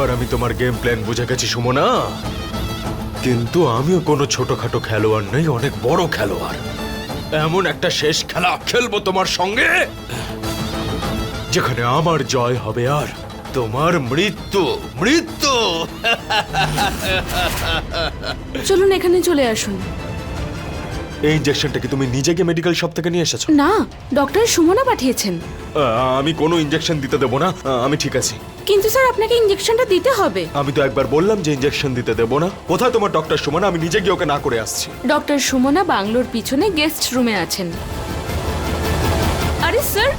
এবার আমি তোমার গেম প্ল্যান বুঝে গেছি সুমনা। কিন্তু আমিও কোনো ছোটখাটো খেলোয়াড় নই অনেক বড় খেলোয়াড়। এমন একটা শেষ খেলা খেলব তোমার সঙ্গে যেখানে আমার জয় হবে আর তোমার মৃত্যু মৃত্যু। চলুন এখানে চলে আসুন। এই ইঞ্জেকশনটা কি তুমি নিজেকে মেডিকেল শপ থেকে নিয়ে এসেছ? না ডক্টর সুমনা পাঠিয়েছেন। আমি কোনো ইঞ্জেকশন দিতে দেবো না। আমি ঠিক আছি। কিন্তু স্যার আপনাকে ইঞ্জেকশনটা দিতে হবে। আমি তো একবার বললাম যে ইঞ্জেকশন দিতে দেবো না। কোথায় তোমার ডক্টর সুমনা? আমি নিজে গিয়ে ওকে না করে আসছি। ডক্টর সুমনা বাংলোর পিছনে গেস্ট রুমে আছেন। আরে স্যার!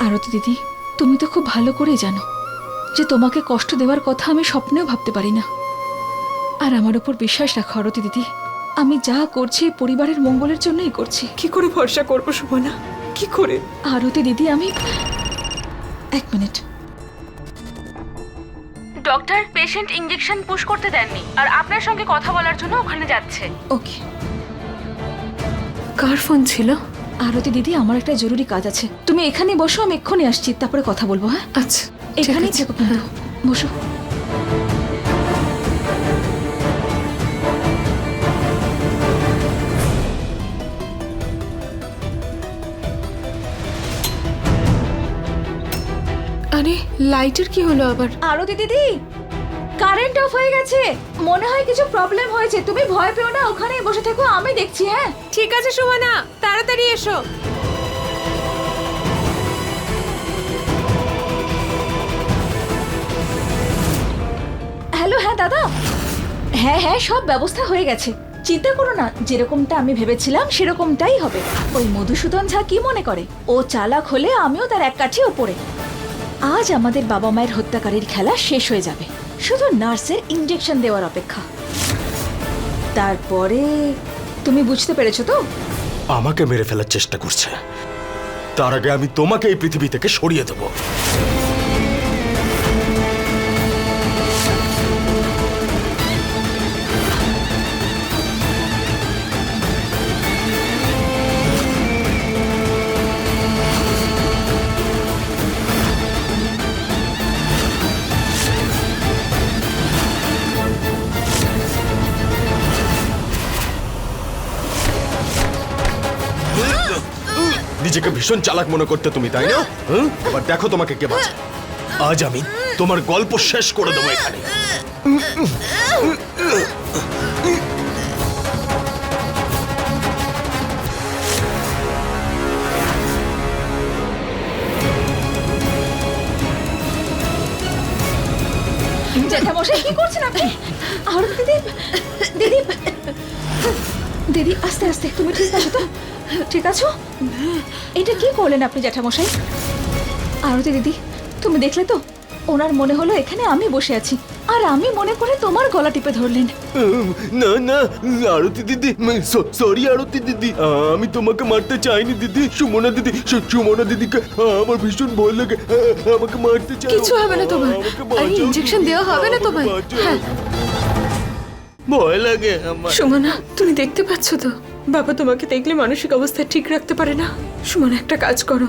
আরতি দিদি তুমি তো খুব ভালো করেই জানো যে তোমাকে কষ্ট দেওয়ার কথা আমি স্বপ্নেও ভাবতে পারি না। আর আমার ওপর বিশ্বাস রাখো আরতি দিদি আমি যা করছি পরিবারের মঙ্গলের জন্যই করছি। কি করে ভরসা করব সুমনা? কি করে? আরতি দিদি আমি এক minute. Doctor patient injection push করতে দেননি আর আপনার সঙ্গে কথা বলার জন্য ওখানে যাচ্ছে। ওকে। কার ফোন ছিল? আরতি দিদি আমার একটা জরুরি কাজ আছে। তুমি এখানে বসো আমি এক্ষুনি আসছি তারপরে কথা বলব হ্যাঁ? আচ্ছা এখানেই। থেকো বসো। লাইটের কি হলো আবার? আরতি দিদি কারেন্ট অফ হয়ে গেছে। মনে হয় কিছু প্রবলেম হয়েছে। তুমি ভয় পেও না ওখানেই বসে থেকো আমি দেখছি হ্যাঁ? ঠিক আছে সুমনা তাড়াতাড়ি এসো। হ্যালো হ্যাঁ দাদা? হ্যাঁ হ্যাঁ সব ব্যবস্থা হয়ে গেছে। চিন্তা করো না যেরকমটা আমি ভেবেছিলাম সেরকমটাই হবে। ওই মধুসূদন ঝা কি মনে করে? ও চালাক হলে আমিও তার এক কাঠি ওপরে। আজ আমাদের বাবা মায়ের হত্যাকারীর খেলা শেষ হয়ে যাবে। শুধু নার্সের ইঞ্জেকশন দেওয়ার অপেক্ষা। তারপরে তুমি বুঝতে পেরেছ তো? আমাকে মেরে ফেলার চেষ্টা করছে। তার আগে আমি তোমাকে এই পৃথিবী থেকে সরিয়ে দেবো। নিজেকে ভীষণ চালাক মনে করতে তুমি, তাই না? এবার দেখো তোমাকে কে বাঁচে। আজ আমি তোমার গল্প শেষ করে দেবো এখানে। জ্যাঠামশাই, কি করছেন আপনি? আর দিদি দিদি দিদি আস্তে আস্তে তুমি ঠিক আছো তো? ঠিক আছো? এটা কি করলেন আপনি জ্যাঠামশাই? আরতি দিদি তুমি দেখলে তো? ওনার মনে হলো এখানে আমি বসে আছি। আর আমি মনে করে তোমার গলা টিপে ধরলেন। না না আরতি দিদি সরি আরতি দিদি। আমি তোমাকে মারতে চাইনি দিদি সুমনা দিদি সুমনা দিদিকে আমার ভীষণ ভয় লাগে। আমাকে মারতে চাই কিছু হবে না তোমার। আরে ইঞ্জেকশন দেওয়া হবে না হ্যাঁ। ভয় লাগে আমার। সুমনা তুমি দেখতে পাচ্ছ তো? বাবা তোমাকে দেখলে মানসিক অবস্থা ঠিক রাখতে পারে না। সুমনা একটা কাজ করো।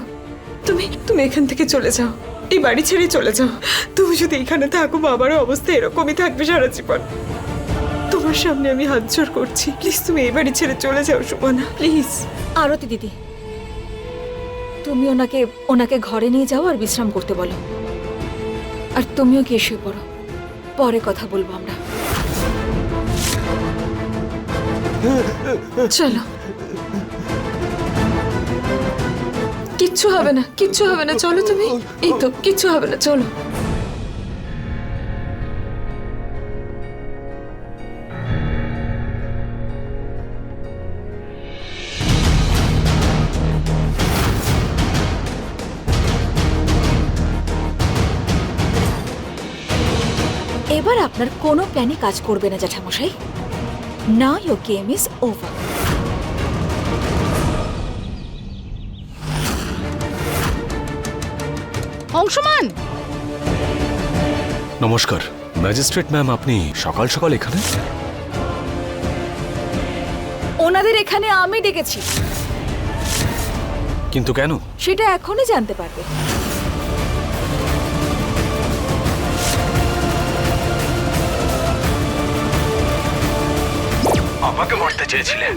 তুমি তুমি এখান থেকে চলে যাও। এই বাড়ি ছেড়ে চলে যাও। তুমি যদি এখানে থাকো বাবার অবস্থা এরকমই থাকবে সারা জীবন। তোমার সামনে আমি হাত জোর করছি। প্লিজ তুমি এই বাড়ি ছেড়ে চলে যাও সুমনা। প্লিজ। আরতি দিদি তুমি ওনাকে ওনাকে ঘরে নিয়ে যাও আর বিশ্রাম করতে বলো। আর তুমিও গিয়ে শুয়ে পড়ো। পরে কথা বলব আমরা। চলো। কিচ্ছু হবে না, কিচ্ছু হবে না, চলো তুমি। এই তো, কিচ্ছু হবে না, চলো। এবার আপনার কোনো প্ল্যানই কাজ করবে না, জ্যাঠামশাই। না your game is over Anshuman! নমস্কার। ম্যাজিস্ট্রেট ম্যাম আপনি সকাল সকাল এখানে? ওনাদের এখানে আমি ডেকেছি। কিন্তু কেন? সেটা এখনই জানতে পারবে। চেয়েছিলে।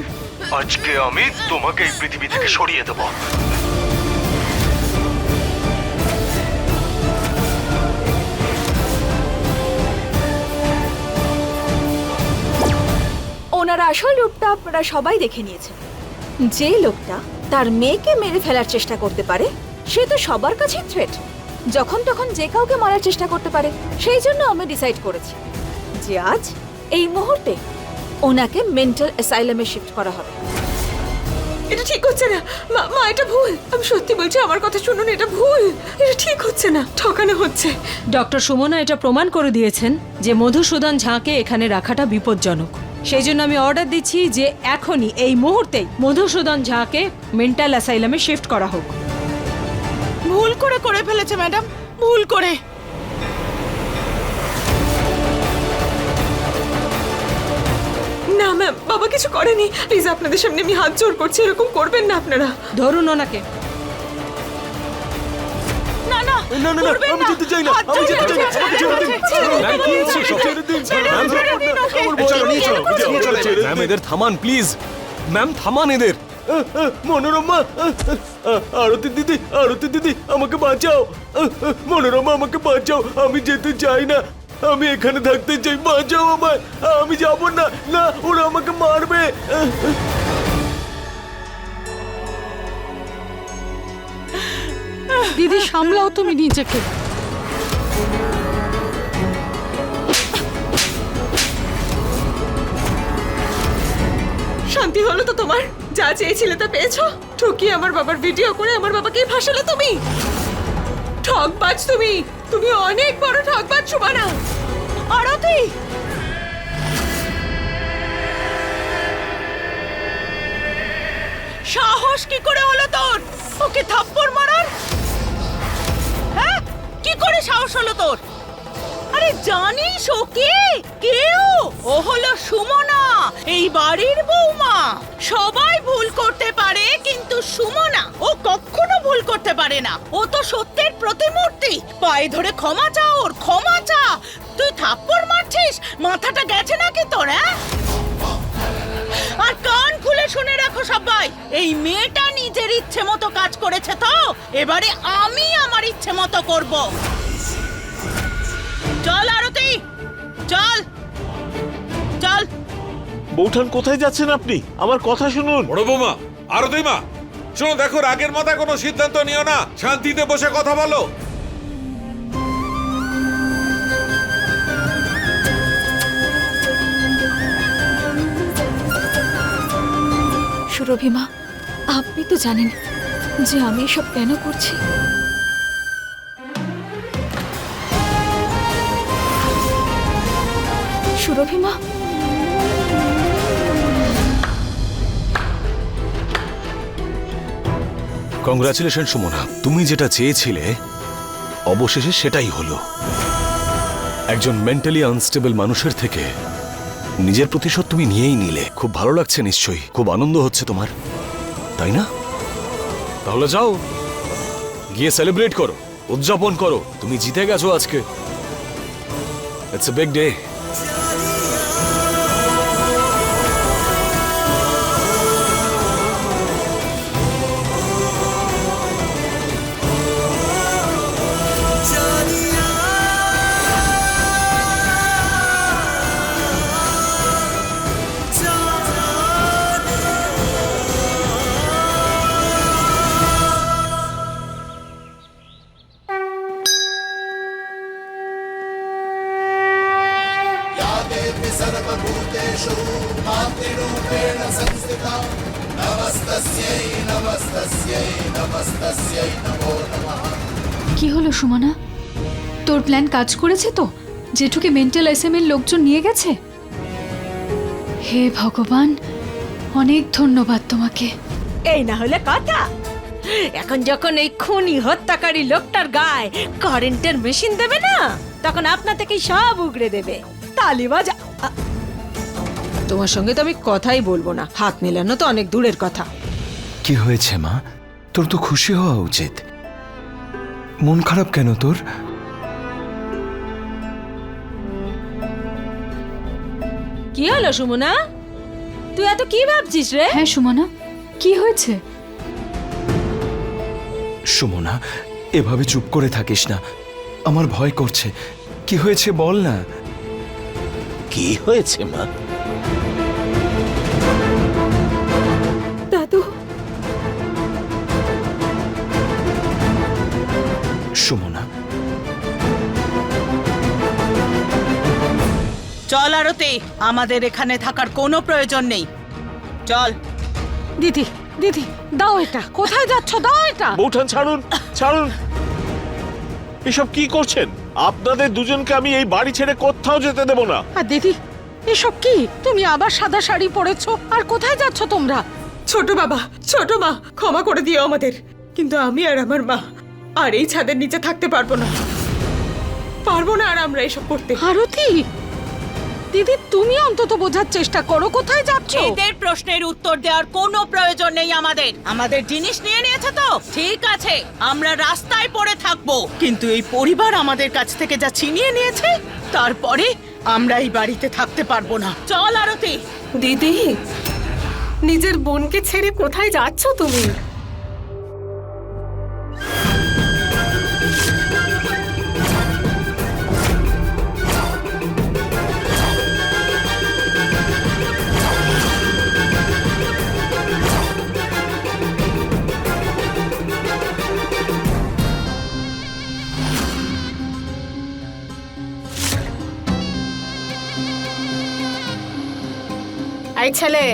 আজকে আমি তোমাকে এই পৃথিবী থেকে সরিয়ে দেবো। ওনার আসল রূপটা আপনারা সবাই দেখে নিয়েছেন। যে লোকটা তার মেয়েকে মেরে ফেলার চেষ্টা করতে পারে, সে তো সবার কাছে থ্রেট যখন তখন যে কাউকে মারার চেষ্টা করতে পারে, সেই জন্য আমি ডিসাইড করেছি যে আজ এই মুহূর্তে ওনাকে মেন্টাল অ্যাসাইলামে শিফট করা হবে। এটা ঠিক হচ্ছে না। মা মা এটা ভুল। আমি সত্যি বলছি আমার কথা শুনুন এটা ভুল। এটা ঠিক হচ্ছে না। ঠকানো হচ্ছে। ডক্টর সুমনা এটা প্রমাণ করে দিয়েছেন যে মধুসূদন ঝাঁকে এখানে রাখাটা বিপজ্জনক। সেই জন্য আমি অর্ডার দিচ্ছি যে এখনই এই মুহূর্তেই মধুসূদন ঝাঁকে মেন্টাল অ্যাসাইলামে শিফট করা হোক। ভুল করে করে ফেলেছে ম্যাডাম। ভুল করে। না ম্যাম বাবা কিছু করেনি। প্লিজ আপনাদের সামনে আমি হাত জোর করছি এরকম করবেন না আপনারা। ধরুন ওনাকে। না না না না না আমি যেতে চাই না আমি যেতে চাই না আমাকে ছেড়ে দিন ম্যাম, কি হচ্ছে সব? ছেড়ে দিন। ছেড়ে দিন, ছেড়ে দিন ওকে। আমার বড় নিয়ে চলো, নিয়ে চলো। ম্যাম এদের থামান প্লিজ ম্যাম থামান এদের। মনোরমা আরতি দিদি আরতি দিদি আমাকে বাঁচাও। মনোরমা আমাকে বাঁচাও। আমি যেতে চাই না। আমি এখানে থাকতে চাই বাঁচাও আমায়। আমি যাব না না ওরা আমাকে মারবে। দিদি সামলাও তুমি নিজেকে। শান্তি হলো তো তোমার। যা চেয়েছিলে তা পেয়েছ। ঠকিয়ে আমার বাবার ভিডিও করে আমার বাবাকে ফাঁসালে তুমি। ঠক ঠকবাজ তুমি। তুমি অনেক বড় ঠকবাজ, সুমানা। আরতি সাহস কি করে হলো তোর? ওকে থাপ্পড় মারার? হ্যাঁ? কি করে সাহস হলো তোর? আরে জানিস ও কে? কেউ? ও হলো সুমনা, এই বাড়ির বৌমা। পারে না। ও তো সত্যের প্রতিমূর্তি। পায়ে ধরে ক্ষমা চা ওর ক্ষমা চা। তুই থাপ্পড় মারছিস? মাথাটা গেছে নাকি তোর হ্যাঁ আর কান খুলে শুনে রাখো সবাই এই মেয়েটা নিজের ইচ্ছে মতো কাজ করেছে তো এবারে আমি আমার ইচ্ছে মতো করব। চল আরতি চল চল। বৌঠান কোথায় যাচ্ছেন আপনি? আমার কথা শুনুন। বড় বৌমা আরতি মা শোনো, দেখো, রাগের মাথায় কোনো সিদ্ধান্ত নিও না। শান্তিতে বসে কথা বলো। সুরভিমা আপনি তো জানেন যে আমি এসব কেন করছি। সুরভিমা কংগ্রাচুলেশন সুমনা। তুমি যেটা চেয়েছিলে, অবশেষে সেটাই হলো। একজন মেন্টালি আনস্টেবল মানুষের থেকে নিজের প্রতিশোধ তুমি নিয়েই নিলে। খুব ভালো লাগছে নিশ্চয়ই। খুব আনন্দ হচ্ছে তোমার। তাই না? তাহলে যাও। গিয়ে সেলিব্রেট করো। উদযাপন করো। তুমি জিতে গেছো আজকে। ইটস এ বিগ ডে কি হলো সুমনা? তোর প্ল্যান কাজ করেছে তো? জেঠুকে মেন্টাল এর লোকজন নিয়ে গেছে? হে ভগবান অনেক ধন্যবাদ তোমাকে। এই না হলে কথা। এখন যখন এই খুনি হত্যাকারী লোকটার গায়ে কারেন্টের মেশিন দেবে না তখন আপনা থেকেই সব উগড়ে দেবে। তালি তালিবাজ তোমার সঙ্গে তো আমি কথাই বলব না। হাত মেলানো তো অনেক দূরের কথা। কি হয়েছে মা? তোর তো খুশি হওয়া উচিত। মন খারাপ কেন তোর? কি হলো সুমনা? তুই এত কি ভাবছিস রে? হ্যাঁ সুমনা। কি হয়েছে? সুমনা এভাবে চুপ করে থাকিস না। আমার ভয় করছে। কি হয়েছে বল না। কি হয়েছে মা? চল আরতি আমাদের এখানে থাকার কোনো প্রয়োজন নেই। চল। দিদি দিদি দাও এটা। কোথায় যাচ্ছ? দাও এটা। বৌঠান ছাড়ুন ছাড়ুন। এসব কি করছেন? আপনাদের দুজনকে আমি এই বাড়ি ছেড়ে কোথাও যেতে দেব না। আর দিদি এসব কি? তুমি আবার সাদা শাড়ি পরেছো? আর কোথায় যাচ্ছ তোমরা? ছোট বাবা ছোট মা ক্ষমা করে দিও আমাদের। কিন্তু আমি আর আমার মা আর এই ছাদের নিচে থাকতে পারব না। পারব না আর আমরা এসব করতে। আরতি দিদি তুমি অন্তত বোঝার চেষ্টা করো কোথায় যাচ্ছ? এদের প্রশ্নের উত্তর দেওয়ার কোনো প্রয়োজন নেই আমাদের। আমাদের জিনিস নিয়ে নিয়েছে তো? ঠিক আছে আমরা রাস্তায় পড়ে থাকব। কিন্তু এই পরিবার আমাদের কাছ থেকে যা ছিনিয়ে নিয়েছে তারপরে আমরা এই বাড়িতে থাকতে পারব না। চল আরতি। দিদি নিজের বোনকে ছেড়ে কোথায় যাচ্ছ তুমি? এই ছেলে।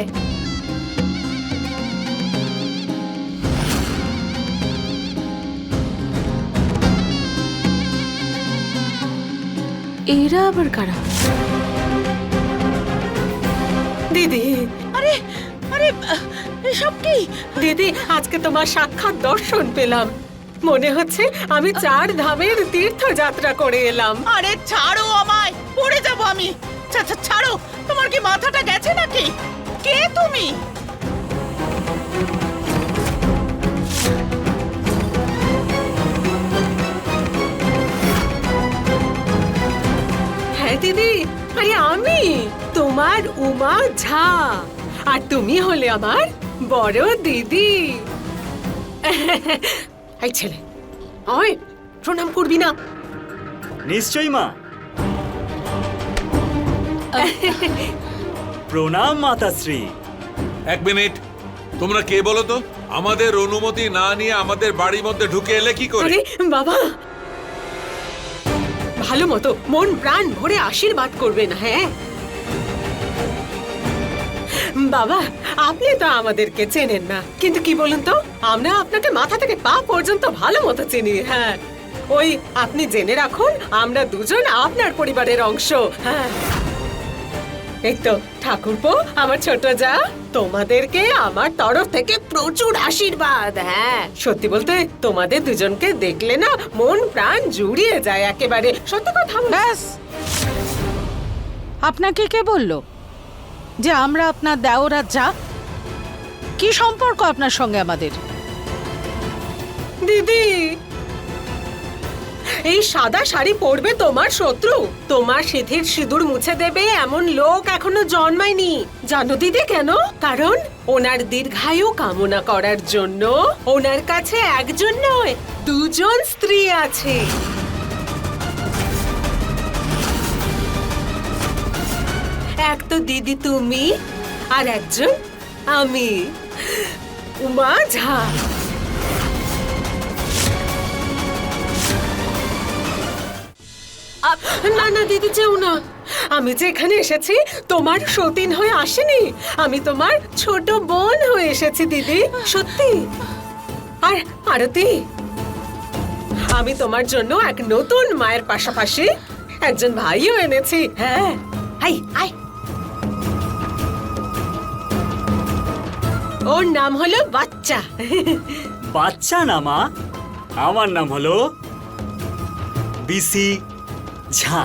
এরা আবার কারা? দিদি। আরে আরে এসব কি? দিদি আজকে তোমার সাক্ষাৎ দর্শন পেলাম। মনে হচ্ছে আমি চার ধামের তীর্থযাত্রা করে এলাম। আরে ছাড়ো আমায় পড়ে যাব আমি। ছাড়ো। তোমার কি মাথাটা গেছে নাকি? কে তুমি? হ্যাঁ দিদি আরে আমি। তোমার উমা ঝা। আর তুমি হলে আমার বড় দিদি। এই ছেলে ওই প্রণাম করবি না। নিশ্চয়ই মা। প্রণাম মাতাশ্রী। এক মিনিট। তোমরা কে বলো তো? আমাদের অনুমতি না নিয়ে আমাদের বাড়ির মধ্যে ঢুকে এলে কি করে? আরে বাবা! ভালো মতো মন প্রাণ ভরে আশীর্বাদ করবেন হ্যাঁ? বাবা আপনি তো আমাদেরকে চেনেন না। কিন্তু কি বলুন তো? আমরা আপনাকে মাথা থেকে পা পর্যন্ত ভালো মতো চিনি হ্যাঁ? ওই আপনি জেনে রাখুন আমরা দুজন আপনার পরিবারের অংশ হ্যাঁ? এই তো ঠাকুরপো আমার ছোট যা। তোমাদেরকে আমার তরফ থেকে প্রচুর আশীর্বাদ হ্যাঁ। সত্যি বলতে তোমাদের দুজনকে দেখলে না মন প্রাণ জুড়িয়ে যায় একেবারে। সত্যি কথা ব্যাস। আপনাকে কে বলল যে আমরা আপনার দেওরা যা? কি সম্পর্ক আপনার সঙ্গে আমাদের? দিদি এই সাদা শাড়ি পরবে তোমার শত্রু। তোমার সিথির সিঁদুর মুছে দেবে এমন লোক এখনও জন্মায়নি। জানো দিদি কেন? কারণ ওনার দীর্ঘায়ু কামনা করার জন্য ওনার কাছে একজন নয়, দুজন স্ত্রী আছে। এক তো দিদি তুমি, আর একজন আমি। উমা, ঝা। না না, দিদি, যেও না। আমি যে এখানে এসেছি, তোমার সতীন হয়ে আসেনি। আমি তোমার ছোট বোন হয়ে এসেছি, দিদি। সত্যি? আর আরতি, আমি তোমার জন্য এক নতুন মায়ের পাশাপাশি একজন ভাইও এনেছি। হ্যাঁ আই আই ওর নাম হলো বাচ্চা। বাচ্চা না, মা? আমার নাম হলো বিসি ঝা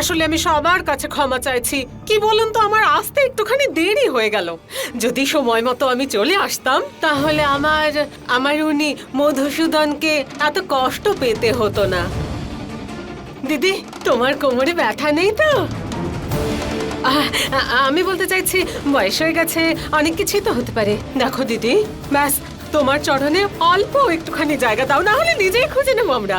আসলে আমি সবার কাছে ক্ষমা চাইছি। কি বলুন তো, আমার আসতে একটুখানি দেরি হয়ে গেল। যদি সময় মতো আমি চলে আসতাম, তাহলে আমার আমার উনি মধুসূদনকে এত কষ্ট পেতে হতো না। দিদি, তোমার কোমরে ব্যথা নেই তো? আমি বলতে চাইছি, বয়স হয়ে গেছে, অনেক কিছুই তো হতে পারে। দেখো দিদি, ব্যাস, তোমার চরণে অল্প একটুখানি জায়গা দাও, না হলে নিজেই খুঁজে নেব আমরা।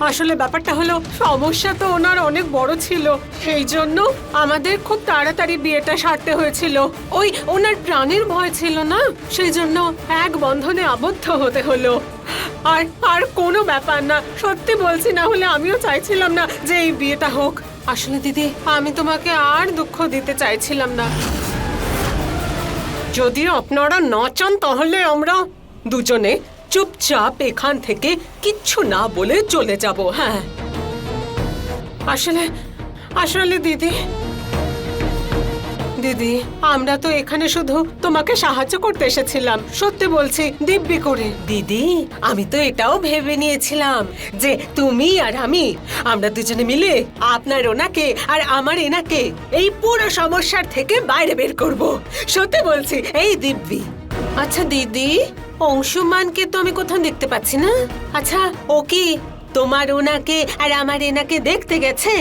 আসলে ব্যাপারটা হলো, সমস্যা তো ওনার অনেক বড় ছিল। সেই জন্য আমাদের খুব তাড়াতাড়ি বিয়েটা সারতে হয়েছিল। ওই ওনার প্রাণের ভয় ছিল না? সেই জন্য এক বন্ধনে আবদ্ধ হতে হলো। আর আর কোনো ব্যাপার না, সত্যি বলছি, না হলে আমিও চাইছিলাম না যে এই বিয়েটা হোক। আসলে দিদি, আমি তোমাকে আর দুঃখ দিতে চাইছিলাম না। যদি আপনারা না চান, তাহলে আমরা দুজনে চুপচাপ এখান থেকে কিচ্ছু না বলে চলে যাব হ্যাঁ। আসলে আসলে দিদি দিদি, আমরা তো এখানে শুধু তোমাকে সাহায্য করতে এসেছিলাম, সত্যি বলছি, দিব্যি করে। দিদি, আমি তো এটাও ভেবে নিয়েছিলাম যে তুমি আর আমি, আমরা দুজনে মিলে আপনার ওনাকে আর আমার এনাকে এই পুরো সমস্যার থেকে বাইরে বের করব। সত্যি বলছি, এই দিব্যি। আচ্ছা দিদি অংশুমানকে তো আমি কোথাও দেখতে পাচ্ছি না। আচ্ছা ও কি তোমার ওনাকে আর আমার এনাকে দেখতে গেছে?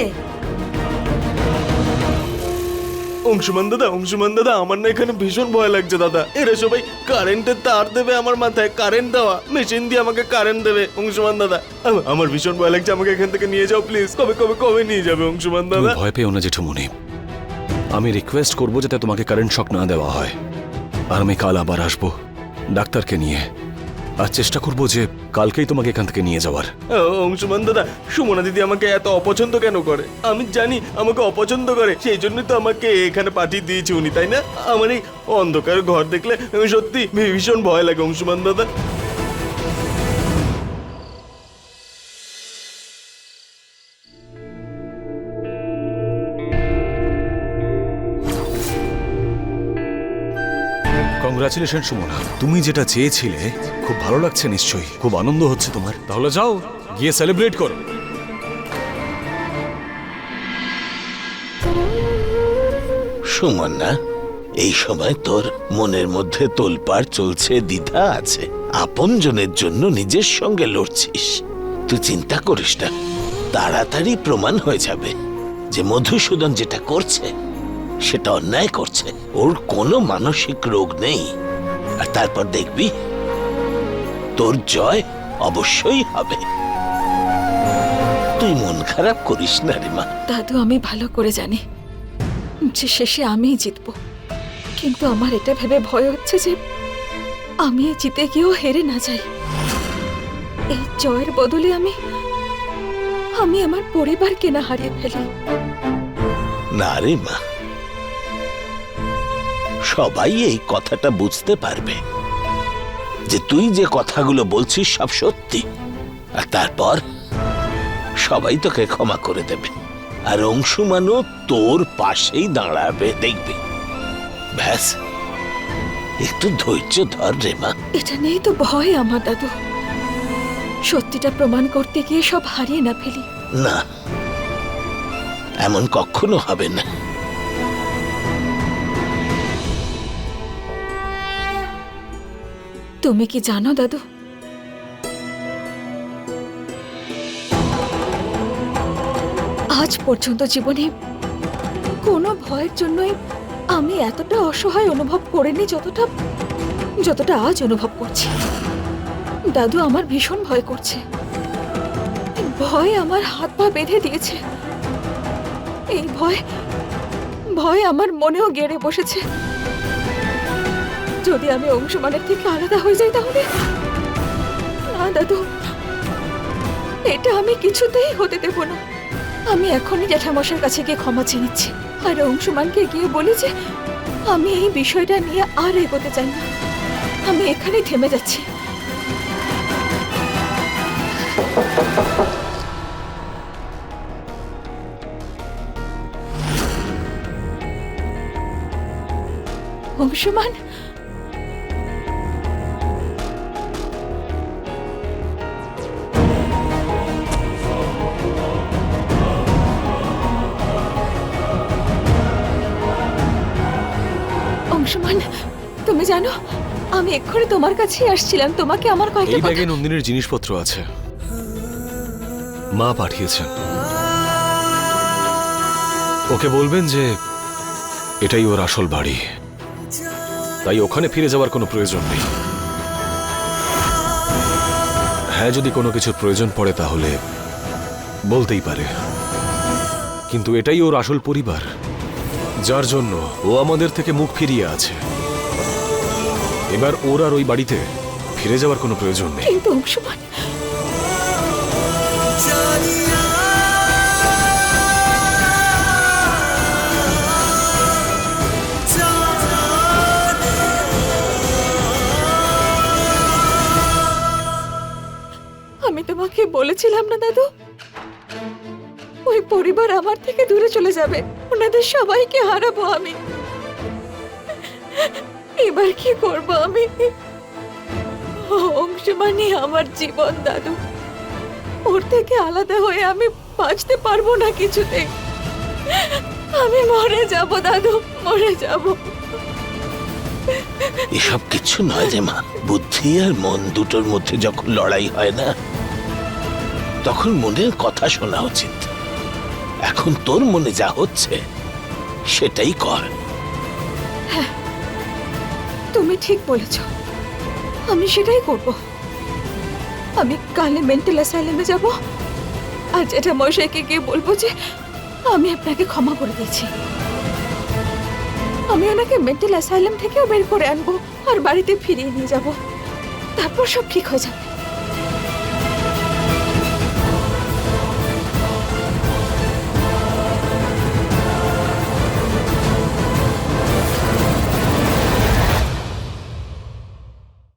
অংশুমান দাদা অংশুমান দাদা আমার না এখানে ভীষণ ভয় লাগছে দাদা। এরা সবাই কারেন্টের তার দেবে আমার মাথায় কারেন্ট দেওয়া। মেশিন দিয়ে আমাকে কারেন্ট দেবে অংশুমান দাদা। আমার ভীষণ ভয় লাগছে আমাকে এখান থেকে নিয়ে যাও প্লিজ কবে কবে কবে নিয়ে যাবে অংশুমান দাদা? ভয় পেও না জেঠুমনি। আমি রিকোয়েস্ট করব যাতে তোমাকে কারেন্ট শক না দেওয়া হয়। আর আমি কাল আবার আসব। ডাক্তারকে নিয়ে। আর চেষ্টা করব যে কালকেই তোমাকে এখান থেকে নিয়ে যাওয়ার। অংশুমান দাদা, সুমনা দিদি আমাকে এত অপছন্দ কেন করে? আমি জানি আমাকে অপছন্দ করে, সেই জন্য তো আমাকে এখানে পাঠিয়ে দিয়েছে উনি, তাই না? আমার এই অন্ধকার ঘর দেখলে আমি সত্যি ভীষণ ভয় লাগে, অংশুমান দাদা। কংগ্রাচুলেশন সুমনা তুমি যেটা চেয়েছিলে, খুব ভালো লাগছে নিশ্চয়ই। খুব আনন্দ হচ্ছে তোমার। তাহলে যাও, গিয়ে সেলিব্রেট করো। সুমনা এই সময় তোর মনের মধ্যে তোলপাড় চলছে, দ্বিধা আছে। আপনজনের জন্য নিজের সঙ্গে লড়ছিস। তুই চিন্তা করিস না, তাড়াতাড়ি প্রমাণ হয়ে যাবে যে মধুসূদন যেটা করছে সেটা অন্যায় করছে। ওর কোনো মানসিক রোগ নেই। আর তারপর দেখবি তোর জয় অবশ্যই হবে। তুই মন খারাপ করিস না রে মা। দাদু আমি ভালো করে জানি যে শেষে আমিই জিতব। কিন্তু আমার এটা ভেবে ভয় হচ্ছে যে আমি জিতে গিয়েও হেরে না যাই। এই জয়ের বদলে আমি আমি আমার পরিবারকে না হারিয়ে ফেলি। না রে মা সবাই এই কথাটা বুঝতে পারবে। যে তুই যে কথাগুলো বলছিস সব সত্যি। আর তারপর সবাই তোকে ক্ষমা করে দেবে। আর অংশুমানও তোর পাশেই দাঁড়াবে দেখবে। ব্যাস একটু ধৈর্য ধর রে মা। এটা নেই তো ভয় আমার দাদু। সত্যিটা প্রমাণ করতে গিয়ে সব হারিয়ে না ফেলি। না এমন কখনো হবে না। তুমি কি জানো, দাদু? আজ পর্যন্ত জীবনে কোনো ভয়ের জন্যই আমি এতটা অসহায় অনুভব করিনি যতটা যতটা আজ অনুভব করছি। দাদু আমার ভীষণ ভয় করছে। ভয় আমার হাত পা বেঁধে দিয়েছে। এই ভয় ভয় আমার মনেও গেড়ে বসেছে। যদি আমি অংশমানের থেকে আলাদা হয়ে যাই তাহলে? না, দাদু। এটা আমি কিছুতেই হতে দেব না। আমি এখনই জ্যাঠামশার কাছে গিয়ে ক্ষমা চেয়ে নিচ্ছি। আর অংশমানকে গিয়ে বলি যে, আমি এই বিষয়টা নিয়ে আর এগোতে চাই না। আমি এখানেই থেমে যাচ্ছি। অংশমান অংশমান তুমি জানো আমি এক্ষুনি তোমার কাছেই আসছিলাম তোমাকে আমার কয়েকটা এই কথা ব্যাগে নন্দিনীর জিনিসপত্র আছে। মা পাঠিয়েছেন। ওকে বলবেন যে এটাই ওর আসল বাড়ি। তাই ওখানে ফিরে যাওয়ার কোনো প্রয়োজন নেই। হ্যাঁ যদি কোনো কিছুর প্রয়োজন পড়ে তাহলে বলতেই পারে। কিন্তু এটাই ওর আসল পরিবার। যার জন্য ও আমাদের থেকে মুখ ফিরিয়ে আছে। এবার ওর আর ওই বাড়িতে ফিরে যাওয়ার কোনো প্রয়োজন নেই। আমি তোমাকে বলেছিলাম না দাদু? ওই পরিবার আমার থেকে দূরে চলে যাবে। ওনাদের সবাইকে হারাবো আমি। এবার কি করব আমি? অংশমানি আমার জীবন, দাদু। ওর থেকে আলাদা হয়ে আমি বাঁচতে পারব না কিছুতে। আমি মরে যাব, দাদু, মরে যাব। এসব কিছু নয় রে মা। বুদ্ধি আর মন দুটোর মধ্যে যখন লড়াই হয় না, তখন মনের কথা শোনা উচিত। এখন তোর মনে যা হচ্ছে, সেটাই কর। তুমি ঠিক বলেছ। আমি সেটাই করব। আমি কালে মেন্টাল অ্যাসাইলেমে যাব, আর যেটা মশাইকে গিয়ে বলব যে, আমি আপনাকে ক্ষমা করে দিয়েছি। আমি ওনাকে মেন্টাল অ্যাসাইলেম থেকেও বের করে আনব, আর বাড়িতে ফিরিয়ে নিয়ে যাব। তারপর সব ঠিক হয়ে যাবে।